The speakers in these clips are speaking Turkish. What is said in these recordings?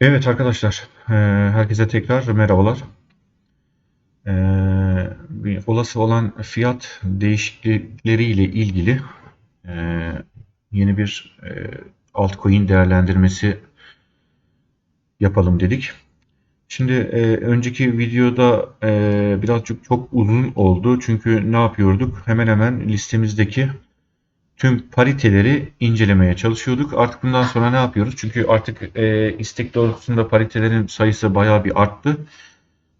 Evet arkadaşlar, eee, herkese tekrar merhabalar. Bir olası olan fiyat değişiklikleriyle ilgili eee, yeni bir altcoin değerlendirmesi yapalım dedik. Şimdi önceki videoda birazcık çok uzun oldu çünkü ne yapıyorduk? Hemen hemen listemizdeki tüm pariteleri incelemeye çalışıyorduk. Artık bundan sonra ne yapıyoruz? Çünkü artık e, istek doğrultusunda paritelerin sayısı bayağı bir arttı.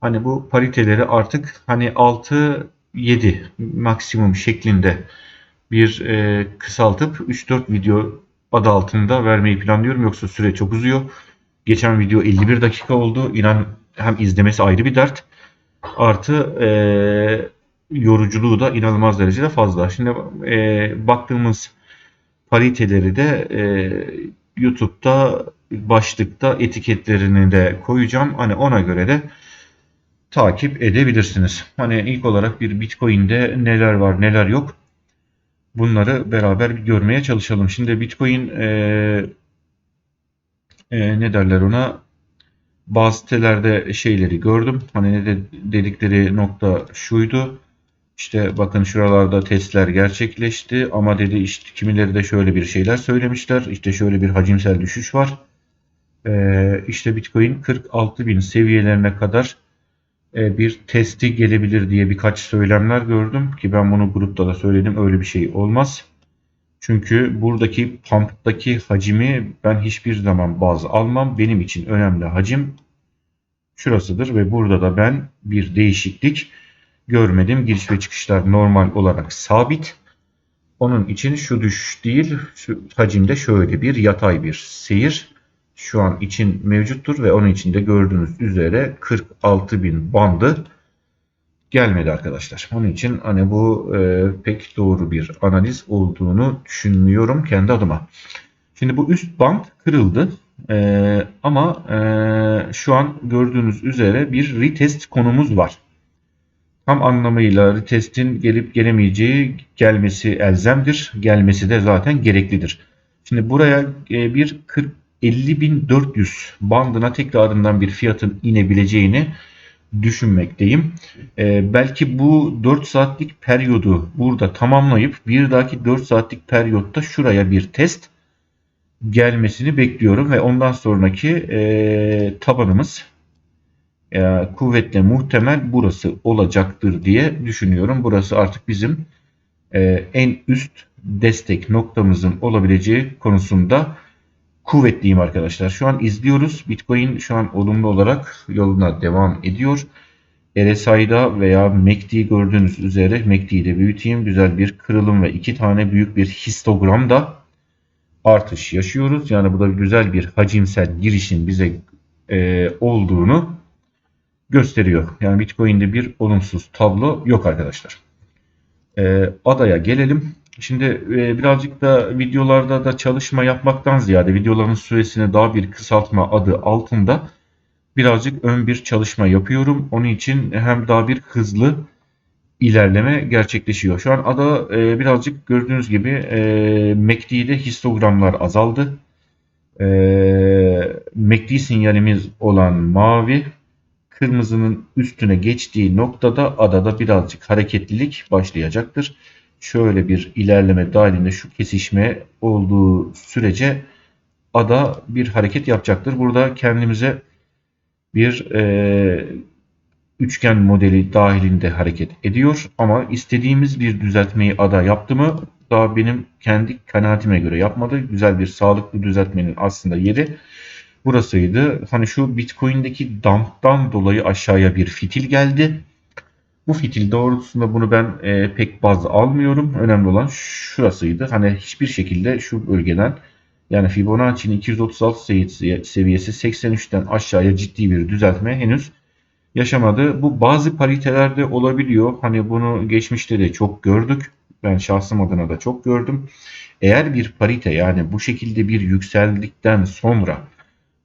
Hani bu pariteleri artık hani 6 7 maksimum şeklinde bir e, kısaltıp 3-4 video adı altında vermeyi planlıyorum. Yoksa süre çok uzuyor. Geçen video 51 dakika oldu. İnan hem izlemesi ayrı bir dert. Artı e, yoruculuğu da inanılmaz derecede fazla. Şimdi e, baktığımız pariteleri de e, YouTube'da başlıkta etiketlerini de koyacağım. Hani ona göre de takip edebilirsiniz. Hani ilk olarak bir Bitcoin'de neler var neler yok bunları beraber bir görmeye çalışalım. Şimdi Bitcoin e, e, ne derler ona bazı sitelerde şeyleri gördüm. Hani ne de dedikleri nokta şuydu. İşte bakın şuralarda testler gerçekleşti ama dedi işte kimileri de şöyle bir şeyler söylemişler. İşte şöyle bir hacimsel düşüş var. Ee, işte Bitcoin 46 bin seviyelerine kadar e, bir testi gelebilir diye birkaç söylemler gördüm ki ben bunu grupta da söyledim öyle bir şey olmaz. Çünkü buradaki pump'taki hacimi ben hiçbir zaman baz almam. Benim için önemli hacim şurasıdır ve burada da ben bir değişiklik görmedim. Giriş ve çıkışlar normal olarak sabit. Onun için şu düşüş değil, şu hacimde şöyle bir yatay bir seyir şu an için mevcuttur ve onun içinde gördüğünüz üzere 46 bin bandı gelmedi arkadaşlar. Onun için hani bu e, pek doğru bir analiz olduğunu düşünmüyorum kendi adıma. Şimdi bu üst band kırıldı. E, ama e, şu an gördüğünüz üzere bir retest konumuz var. Tam anlamıyla retestin gelip gelemeyeceği gelmesi elzemdir. Gelmesi de zaten gereklidir. Şimdi buraya e, bir 40 50.400 bandına tekrarından bir fiyatın inebileceğini düşünmekteyim. Ee, belki bu 4 saatlik periyodu burada tamamlayıp bir dahaki 4 saatlik periyotta şuraya bir test gelmesini bekliyorum ve ondan sonraki e, tabanımız e, kuvvetle muhtemel burası olacaktır diye düşünüyorum. Burası artık bizim e, en üst destek noktamızın olabileceği konusunda kuvvetliyim arkadaşlar. Şu an izliyoruz. Bitcoin şu an olumlu olarak yoluna devam ediyor. RSI'da veya MACD gördüğünüz üzere MACD'yi de büyüteyim. Güzel bir kırılım ve iki tane büyük bir histogramda artış yaşıyoruz. Yani bu da güzel bir hacimsel girişin bize e, olduğunu gösteriyor. Yani Bitcoin'de bir olumsuz tablo yok arkadaşlar. E, adaya gelelim. Şimdi e, birazcık da videolarda da çalışma yapmaktan ziyade videoların süresini daha bir kısaltma adı altında birazcık ön bir çalışma yapıyorum. Onun için hem daha bir hızlı ilerleme gerçekleşiyor. Şu an ada e, birazcık gördüğünüz gibi e, MACD'de histogramlar azaldı. E, MACD sinyalimiz olan mavi kırmızının üstüne geçtiği noktada adada birazcık hareketlilik başlayacaktır şöyle bir ilerleme dahilinde şu kesişme olduğu sürece ada bir hareket yapacaktır. Burada kendimize bir e, üçgen modeli dahilinde hareket ediyor ama istediğimiz bir düzeltmeyi ada yaptı mı daha benim kendi kanaatime göre yapmadı. Güzel bir sağlıklı düzeltmenin aslında yeri burasıydı. Hani şu Bitcoin'deki dump'tan dolayı aşağıya bir fitil geldi. Bu fitil doğrultusunda bunu ben e, pek baz almıyorum. Önemli olan şurasıydı. Hani hiçbir şekilde şu bölgeden yani Fibonacci'nin 236 seviyesi 83'ten aşağıya ciddi bir düzeltme henüz yaşamadı. Bu bazı paritelerde olabiliyor. Hani bunu geçmişte de çok gördük. Ben şahsım adına da çok gördüm. Eğer bir parite yani bu şekilde bir yükseldikten sonra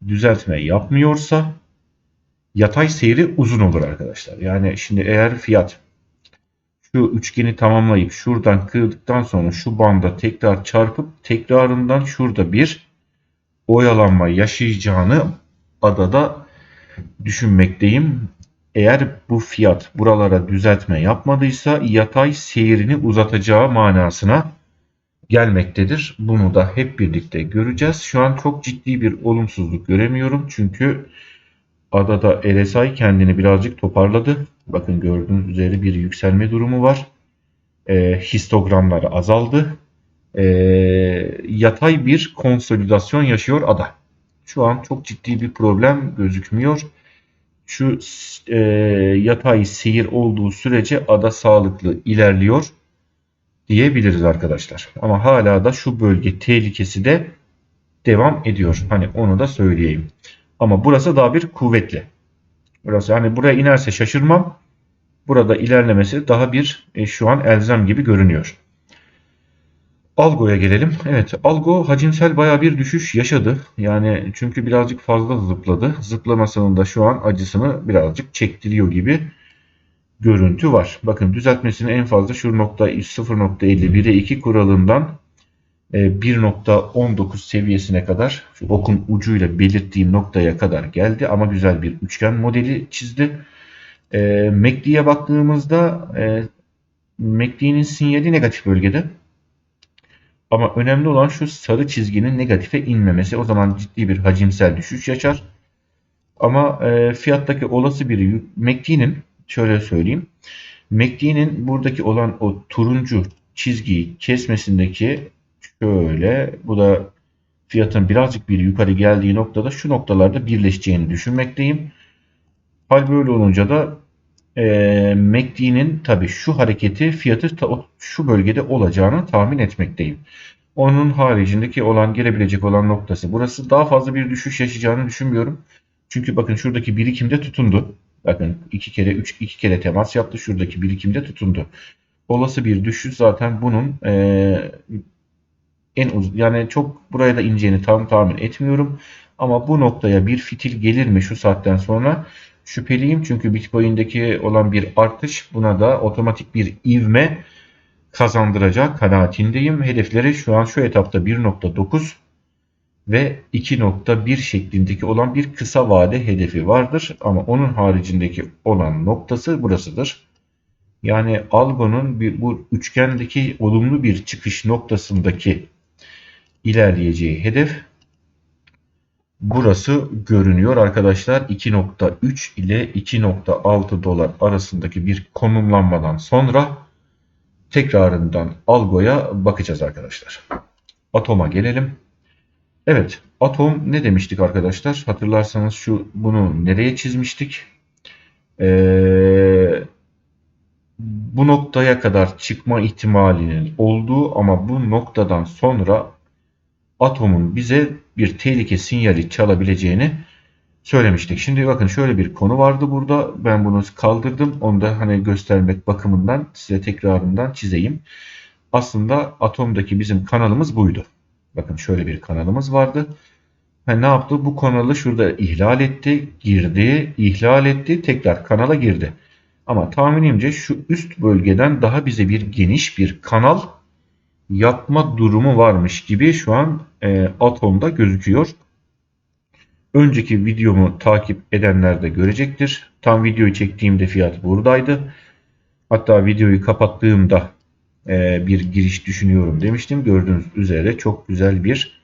düzeltme yapmıyorsa yatay seyri uzun olur arkadaşlar. Yani şimdi eğer fiyat şu üçgeni tamamlayıp şuradan kırdıktan sonra şu banda tekrar çarpıp tekrarından şurada bir oyalanma yaşayacağını adada düşünmekteyim. Eğer bu fiyat buralara düzeltme yapmadıysa yatay seyrini uzatacağı manasına gelmektedir. Bunu da hep birlikte göreceğiz. Şu an çok ciddi bir olumsuzluk göremiyorum. Çünkü adada RSI kendini birazcık toparladı. Bakın gördüğünüz üzere bir yükselme durumu var. E, histogramlar azaldı. E, yatay bir konsolidasyon yaşıyor ada. Şu an çok ciddi bir problem gözükmüyor. Şu e, yatay seyir olduğu sürece ada sağlıklı ilerliyor diyebiliriz arkadaşlar. Ama hala da şu bölge tehlikesi de devam ediyor. Hani onu da söyleyeyim. Ama burası daha bir kuvvetli. Burası hani buraya inerse şaşırmam. Burada ilerlemesi daha bir e, şu an elzem gibi görünüyor. Algo'ya gelelim. Evet, Algo hacimsel baya bir düşüş yaşadı. Yani çünkü birazcık fazla zıpladı. Zıplamasının da şu an acısını birazcık çektiriyor gibi görüntü var. Bakın düzeltmesini en fazla şu nokta 0.51'e 2 kuralından 1.19 e, seviyesine kadar şu okun ucuyla belirttiğim noktaya kadar geldi ama güzel bir üçgen modeli çizdi. E, MACD'ye baktığımızda e, MACD'nin sinyali negatif bölgede. Ama önemli olan şu sarı çizginin negatife inmemesi. O zaman ciddi bir hacimsel düşüş yaşar. Ama e, fiyattaki olası bir MACD'nin şöyle söyleyeyim. MACD'nin buradaki olan o turuncu çizgiyi kesmesindeki şöyle bu da fiyatın birazcık bir yukarı geldiği noktada şu noktalarda birleşeceğini düşünmekteyim. Hal böyle olunca da e, MACD'nin tabi şu hareketi fiyatı ta, şu bölgede olacağını tahmin etmekteyim. Onun haricindeki olan gelebilecek olan noktası. Burası daha fazla bir düşüş yaşayacağını düşünmüyorum. Çünkü bakın şuradaki birikimde tutundu. Bakın iki kere üç iki kere temas yaptı. Şuradaki birikimde tutundu. Olası bir düşüş zaten bunun e, en uz yani çok buraya da ineceğini tam tahmin etmiyorum. Ama bu noktaya bir fitil gelir mi şu saatten sonra şüpheliyim. Çünkü Bitcoin'deki olan bir artış buna da otomatik bir ivme kazandıracak kanaatindeyim. Hedefleri şu an şu etapta 1.9 ve 2.1 şeklindeki olan bir kısa vade hedefi vardır. Ama onun haricindeki olan noktası burasıdır. Yani algonun bir, bu üçgendeki olumlu bir çıkış noktasındaki ilerleyeceği hedef burası görünüyor arkadaşlar. 2.3 ile 2.6 dolar arasındaki bir konumlanmadan sonra tekrarından algoya bakacağız arkadaşlar. Atoma gelelim. Evet, atom ne demiştik arkadaşlar? Hatırlarsanız şu bunu nereye çizmiştik? Ee, bu noktaya kadar çıkma ihtimalinin olduğu ama bu noktadan sonra atomun bize bir tehlike sinyali çalabileceğini söylemiştik. Şimdi bakın şöyle bir konu vardı burada. Ben bunu kaldırdım. Onu da hani göstermek bakımından size tekrarından çizeyim. Aslında atomdaki bizim kanalımız buydu. Bakın şöyle bir kanalımız vardı. Ha, ne yaptı? Bu kanalı şurada ihlal etti, girdi, ihlal etti, tekrar kanala girdi. Ama tahminimce şu üst bölgeden daha bize bir geniş bir kanal yapma durumu varmış gibi şu an e, atomda gözüküyor. Önceki videomu takip edenler de görecektir. Tam videoyu çektiğimde fiyat buradaydı. Hatta videoyu kapattığımda bir giriş düşünüyorum demiştim. Gördüğünüz üzere çok güzel bir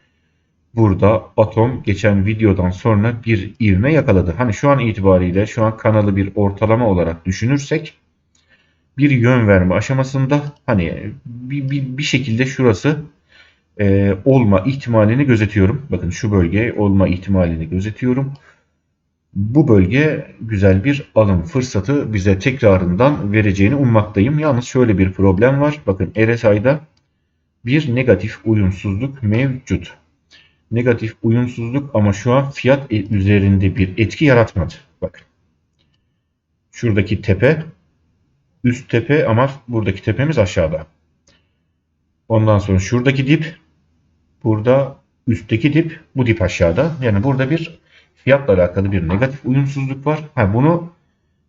burada atom geçen videodan sonra bir ivme yakaladı. Hani şu an itibariyle şu an kanalı bir ortalama olarak düşünürsek bir yön verme aşamasında hani bir, bir, bir şekilde şurası e, olma ihtimalini gözetiyorum. Bakın şu bölge olma ihtimalini gözetiyorum. Bu bölge güzel bir alım fırsatı bize tekrarından vereceğini ummaktayım. Yalnız şöyle bir problem var. Bakın RSI'da bir negatif uyumsuzluk mevcut. Negatif uyumsuzluk ama şu an fiyat üzerinde bir etki yaratmadı. Bakın. Şuradaki tepe üst tepe ama buradaki tepemiz aşağıda. Ondan sonra şuradaki dip burada üstteki dip bu dip aşağıda. Yani burada bir fiyatla alakalı bir negatif uyumsuzluk var. Ha, bunu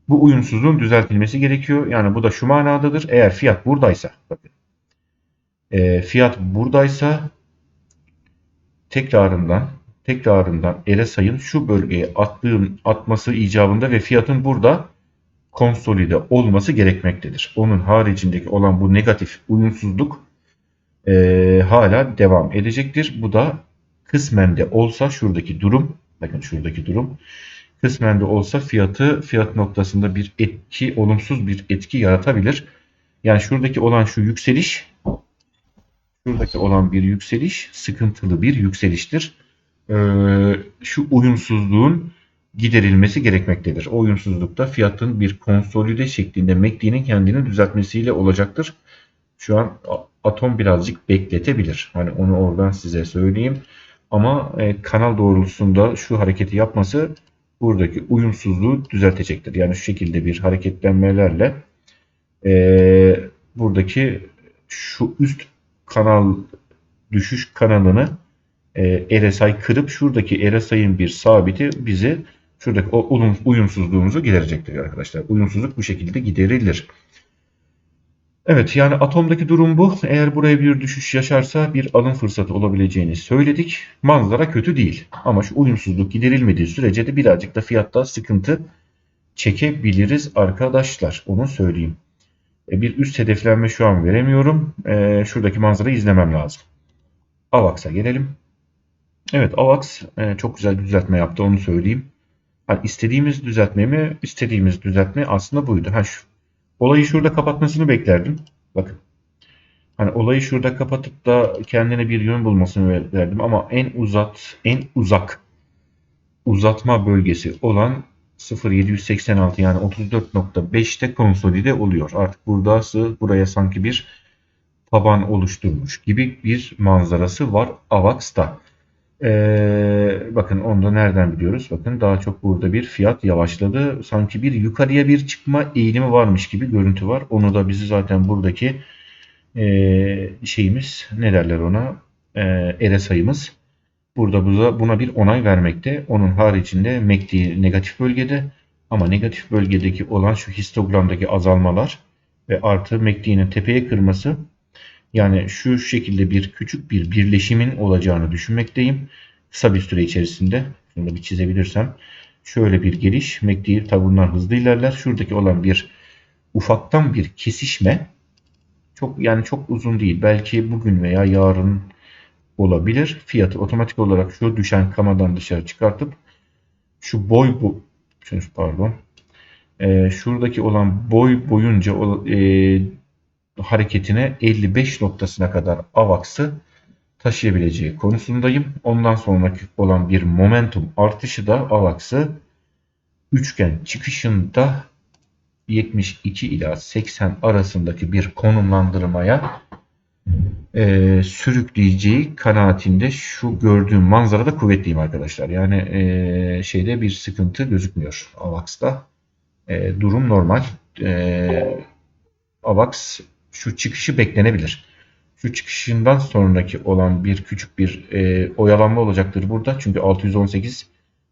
bu uyumsuzluğun düzeltilmesi gerekiyor. Yani bu da şu manadadır. Eğer fiyat buradaysa bakın. E, fiyat buradaysa tekrarından tekrarından RSI'ın şu bölgeye attığım atması icabında ve fiyatın burada konsolide olması gerekmektedir. Onun haricindeki olan bu negatif uyumsuzluk e, hala devam edecektir. Bu da kısmen de olsa şuradaki durum, bakın şuradaki durum, kısmen de olsa fiyatı fiyat noktasında bir etki, olumsuz bir etki yaratabilir. Yani şuradaki olan şu yükseliş, şuradaki olan bir yükseliş sıkıntılı bir yükseliştir. Ee, şu uyumsuzluğun giderilmesi gerekmektedir. O uyumsuzlukta fiyatın bir konsolide şeklinde MACD'nin kendini düzeltmesiyle olacaktır. Şu an atom birazcık bekletebilir. Hani onu oradan size söyleyeyim. Ama e, kanal doğrultusunda şu hareketi yapması buradaki uyumsuzluğu düzeltecektir. Yani şu şekilde bir hareketlenmelerle e, buradaki şu üst kanal düşüş kanalını e, RSI kırıp şuradaki RSI'nin bir sabiti bizi şuradaki o uyumsuzluğumuzu giderecektir arkadaşlar. Uyumsuzluk bu şekilde giderilir. Evet yani atomdaki durum bu. Eğer buraya bir düşüş yaşarsa bir alım fırsatı olabileceğini söyledik. Manzara kötü değil. Ama şu uyumsuzluk giderilmediği sürece de birazcık da fiyatta sıkıntı çekebiliriz arkadaşlar. Onu söyleyeyim. E, bir üst hedeflenme şu an veremiyorum. E, şuradaki manzarayı izlemem lazım. AVAX'a gelelim. Evet AVAX e, çok güzel düzeltme yaptı onu söyleyeyim. Hani istediğimiz düzeltme mi? İstediğimiz düzeltme aslında buydu. Ha şu olayı şurada kapatmasını beklerdim. Bakın. Hani olayı şurada kapatıp da kendine bir yön bulmasını beklerdim ama en uzat, en uzak uzatma bölgesi olan 0.786 yani 34.5'te konsolide oluyor. Artık buradası buraya sanki bir taban oluşturmuş gibi bir manzarası var AVAX'ta. Ee, bakın onu da nereden biliyoruz? Bakın daha çok burada bir fiyat yavaşladı. Sanki bir yukarıya bir çıkma eğilimi varmış gibi görüntü var. Onu da bizi zaten buradaki e, şeyimiz ne derler ona? E, sayımız burada buna, buna bir onay vermekte. Onun haricinde MACD negatif bölgede ama negatif bölgedeki olan şu histogramdaki azalmalar ve artı MACD'nin tepeye kırması yani şu şekilde bir küçük bir birleşimin olacağını düşünmekteyim. Kısa bir süre içerisinde. Şunu da bir çizebilirsem. Şöyle bir geliş. MACD tabi hızlı ilerler. Şuradaki olan bir ufaktan bir kesişme. Çok yani çok uzun değil. Belki bugün veya yarın olabilir. Fiyatı otomatik olarak şu düşen kamadan dışarı çıkartıp şu boy bu pardon. Ee, şuradaki olan boy boyunca e, hareketine 55 noktasına kadar AVAX'ı taşıyabileceği konusundayım. Ondan sonraki olan bir momentum artışı da AVAX'ı üçgen çıkışında 72 ila 80 arasındaki bir konumlandırmaya e, sürükleyeceği kanaatinde şu gördüğüm manzarada kuvvetliyim arkadaşlar. Yani e, şeyde bir sıkıntı gözükmüyor AVAX'ta. E, durum normal. E, AVAX şu çıkışı beklenebilir. Şu çıkışından sonraki olan bir küçük bir e, oyalanma olacaktır burada. Çünkü 618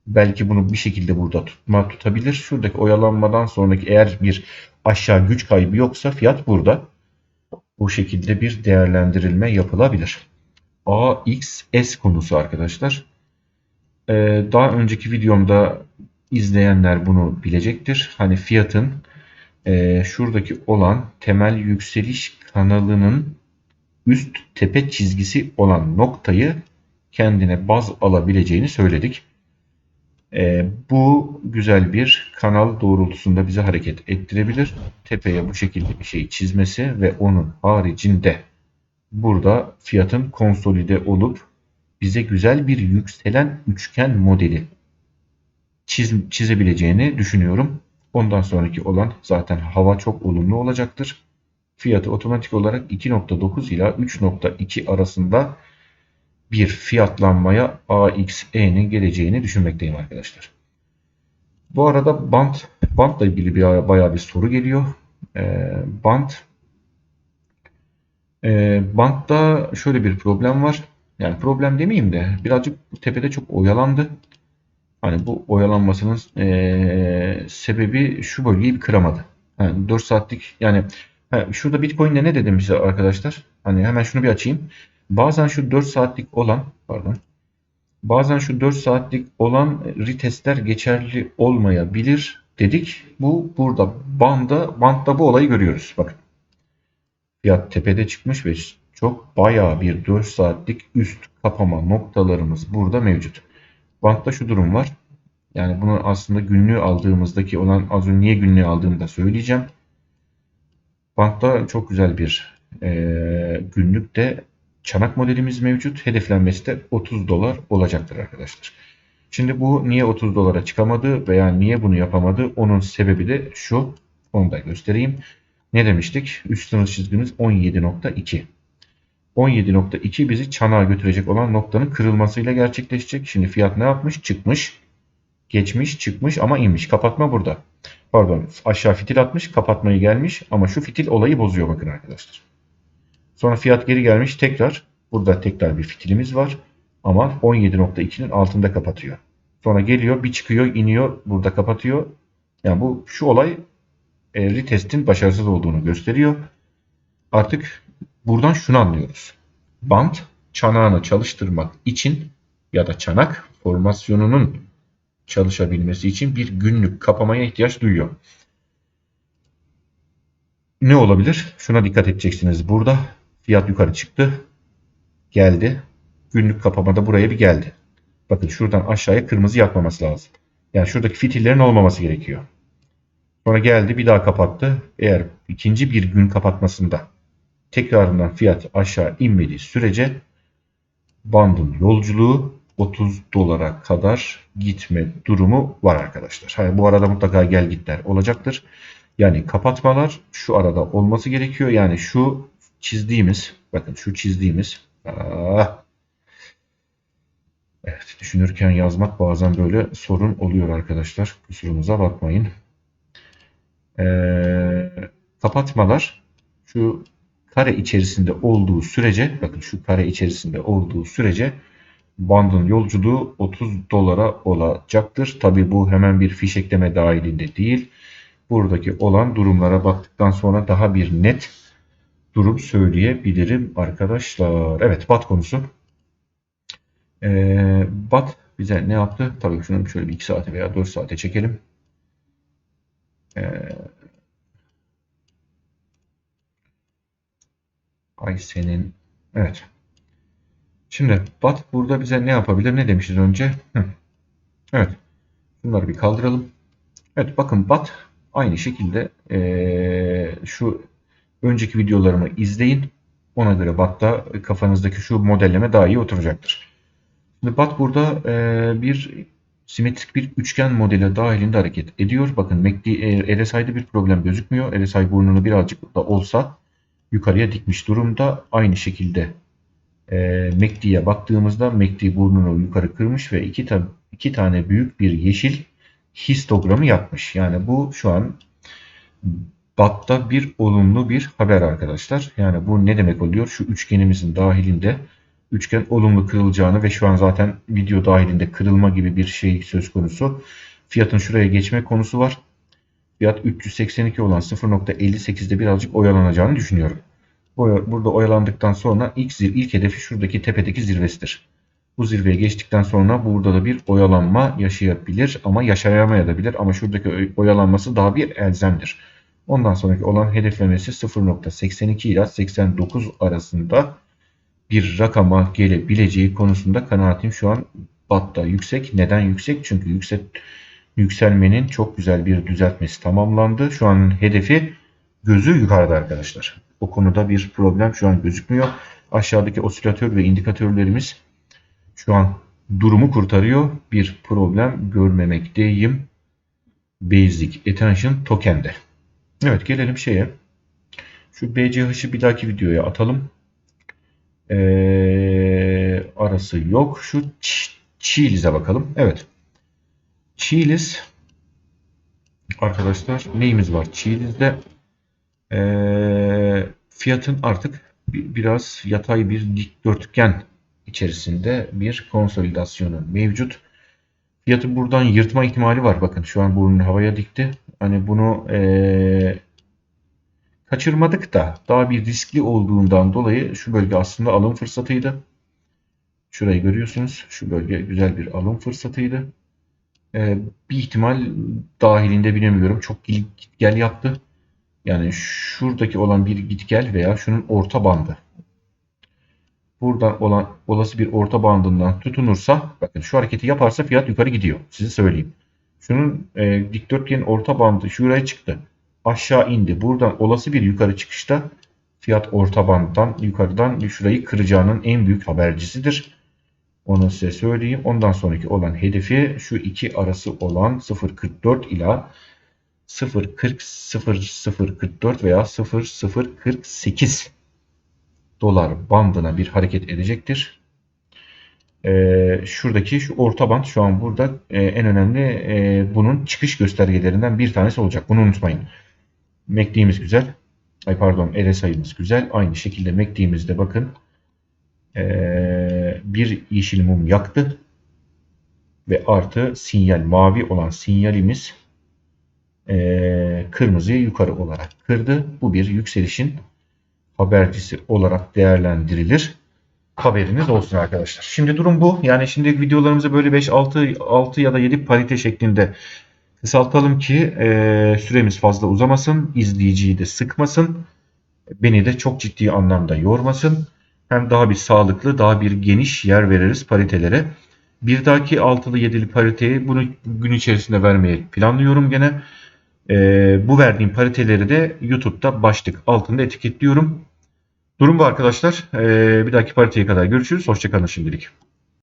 belki bunu bir şekilde burada tutma tutabilir. Şuradaki oyalanmadan sonraki eğer bir aşağı güç kaybı yoksa fiyat burada. Bu şekilde bir değerlendirilme yapılabilir. AXS konusu arkadaşlar. Ee, daha önceki videomda izleyenler bunu bilecektir. Hani fiyatın e, şuradaki olan temel yükseliş kanalının üst tepe çizgisi olan noktayı kendine baz alabileceğini söyledik. E, bu güzel bir kanal doğrultusunda bize hareket ettirebilir. Tepeye bu şekilde bir şey çizmesi ve onun haricinde burada fiyatın konsolide olup bize güzel bir yükselen üçgen modeli çiz, çizebileceğini düşünüyorum. Ondan sonraki olan zaten hava çok olumlu olacaktır. Fiyatı otomatik olarak 2.9 ila 3.2 arasında bir fiyatlanmaya AXE'nin geleceğini düşünmekteyim arkadaşlar. Bu arada bant bantla ilgili bir bayağı bir soru geliyor. E, bant e, bantta şöyle bir problem var. Yani problem demeyeyim de birazcık tepede çok oyalandı. Hani bu oyalanmasının e, sebebi şu bölgeyi bir kıramadı. Yani 4 saatlik yani he, şurada Bitcoin'de ne dedim size arkadaşlar? Hani hemen şunu bir açayım. Bazen şu 4 saatlik olan pardon Bazen şu 4 saatlik olan retestler geçerli olmayabilir dedik. Bu burada banda bantta bu olayı görüyoruz. Bakın. Fiyat tepede çıkmış ve çok bayağı bir 4 saatlik üst kapama noktalarımız burada mevcut. Bantta şu durum var. Yani bunu aslında günlüğü aldığımızdaki olan az önce niye günlüğü aldığımı da söyleyeceğim. Bantta çok güzel bir e, günlük de çanak modelimiz mevcut. Hedeflenmesi de 30 dolar olacaktır arkadaşlar. Şimdi bu niye 30 dolara çıkamadı veya niye bunu yapamadı onun sebebi de şu. Onu da göstereyim. Ne demiştik? Üst sınır çizgimiz 17.2. 17.2 bizi çanağa götürecek olan noktanın kırılmasıyla gerçekleşecek. Şimdi fiyat ne yapmış? Çıkmış. Geçmiş, çıkmış ama inmiş. Kapatma burada. Pardon aşağı fitil atmış. Kapatmayı gelmiş. Ama şu fitil olayı bozuyor bakın arkadaşlar. Sonra fiyat geri gelmiş. Tekrar burada tekrar bir fitilimiz var. Ama 17.2'nin altında kapatıyor. Sonra geliyor bir çıkıyor iniyor burada kapatıyor. Yani bu şu olay e, retestin başarısız olduğunu gösteriyor. Artık buradan şunu anlıyoruz. Bant çanağını çalıştırmak için ya da çanak formasyonunun çalışabilmesi için bir günlük kapamaya ihtiyaç duyuyor. Ne olabilir? Şuna dikkat edeceksiniz. Burada fiyat yukarı çıktı. Geldi. Günlük kapamada buraya bir geldi. Bakın şuradan aşağıya kırmızı yakmaması lazım. Yani şuradaki fitillerin olmaması gerekiyor. Sonra geldi bir daha kapattı. Eğer ikinci bir gün kapatmasında tekrarından fiyat aşağı inmediği sürece bandın yolculuğu 30 dolara kadar gitme durumu var arkadaşlar. Hani bu arada mutlaka gel gitler olacaktır. Yani kapatmalar şu arada olması gerekiyor. Yani şu çizdiğimiz bakın şu çizdiğimiz aa, evet düşünürken yazmak bazen böyle sorun oluyor arkadaşlar. Kusurumuza bakmayın. Ee, kapatmalar şu kare içerisinde olduğu sürece bakın şu kare içerisinde olduğu sürece bandın yolculuğu 30 dolara olacaktır. Tabi bu hemen bir fiş ekleme dahilinde değil. Buradaki olan durumlara baktıktan sonra daha bir net durum söyleyebilirim arkadaşlar. Evet BAT konusu. Ee, BAT bize ne yaptı? Tabii şunu şöyle bir 2 saate veya 4 saate çekelim. Ee, ay senin. Evet. Şimdi BAT burada bize ne yapabilir? Ne demişiz önce? Hı. Evet. Bunları bir kaldıralım. Evet bakın BAT aynı şekilde ee, şu önceki videolarımı izleyin. Ona göre BAT'ta kafanızdaki şu modelleme daha iyi oturacaktır. Şimdi BAT burada ee, bir simetrik bir üçgen modeli dahilinde hareket ediyor. Bakın MACD, RSI'de bir problem gözükmüyor. RSI burnunu birazcık da olsa yukarıya dikmiş durumda. Aynı şekilde e, MACD'ye baktığımızda MACD burnunu yukarı kırmış ve iki, ta iki tane büyük bir yeşil histogramı yapmış. Yani bu şu an BAT'ta bir olumlu bir haber arkadaşlar. Yani bu ne demek oluyor? Şu üçgenimizin dahilinde üçgen olumlu kırılacağını ve şu an zaten video dahilinde kırılma gibi bir şey söz konusu. Fiyatın şuraya geçme konusu var. Fiyat 382 olan 0.58'de birazcık oyalanacağını düşünüyorum. Burada oyalandıktan sonra ilk, zir, ilk hedefi şuradaki tepedeki zirvesidir. Bu zirveye geçtikten sonra burada da bir oyalanma yaşayabilir ama yaşayamayabilir ama şuradaki oyalanması daha bir elzemdir. Ondan sonraki olan hedeflemesi 0.82 ile 89 arasında bir rakama gelebileceği konusunda kanaatim şu an batta yüksek. Neden yüksek? Çünkü yüksek yükselmenin çok güzel bir düzeltmesi tamamlandı. Şu an hedefi gözü yukarıda arkadaşlar. O konuda bir problem şu an gözükmüyor. Aşağıdaki osilatör ve indikatörlerimiz şu an durumu kurtarıyor. Bir problem görmemekteyim. Basic Attention Token'de. Evet gelelim şeye. Şu BCH'ı bir dahaki videoya atalım. Ee, arası yok. Şu Chiliz'e bakalım. Evet. Chiliz arkadaşlar neyimiz var? Chiliz'de ee, fiyatın artık biraz yatay bir dikdörtgen içerisinde bir konsolidasyonu mevcut. Fiyatı buradan yırtma ihtimali var. Bakın şu an burnunu havaya dikti. Hani bunu ee, kaçırmadık da daha bir riskli olduğundan dolayı şu bölge aslında alım fırsatıydı. Şurayı görüyorsunuz. Şu bölge güzel bir alım fırsatıydı. Ee, bir ihtimal dahilinde bilemiyorum. Çok git gel yaptı. Yani şuradaki olan bir git gel veya şunun orta bandı. Buradan olan olası bir orta bandından tutunursa bakın şu hareketi yaparsa fiyat yukarı gidiyor. Size söyleyeyim. Şunun e, dikdörtgenin orta bandı şuraya çıktı. Aşağı indi. Buradan olası bir yukarı çıkışta fiyat orta banddan yukarıdan şurayı kıracağının en büyük habercisidir. Onu size söyleyeyim. Ondan sonraki olan hedefi şu iki arası olan 0.44 ila 0.40 0044 veya 0.048 dolar bandına bir hareket edecektir. Ee, şuradaki şu orta band şu an burada e, en önemli e, bunun çıkış göstergelerinden bir tanesi olacak. Bunu unutmayın. MACD'miz güzel. Ay pardon RSI'miz güzel. Aynı şekilde MACD'mizde bakın ee, bir yeşil mum yaktı. Ve artı sinyal mavi olan sinyalimiz ee, kırmızıyı yukarı olarak kırdı. Bu bir yükselişin habercisi olarak değerlendirilir. Haberiniz olsun arkadaşlar. Şimdi durum bu. Yani şimdi videolarımızı böyle 5, 6, 6 ya da 7 parite şeklinde kısaltalım ki e, süremiz fazla uzamasın. izleyiciyi de sıkmasın. Beni de çok ciddi anlamda yormasın. Hem daha bir sağlıklı, daha bir geniş yer veririz paritelere. Bir dahaki 6'lı 7'li pariteyi bunu gün içerisinde vermeyi planlıyorum gene. Ee, bu verdiğim pariteleri de YouTube'da başlık altında etiketliyorum. Durum bu arkadaşlar. Ee, bir dahaki pariteye kadar görüşürüz. Hoşçakalın şimdilik.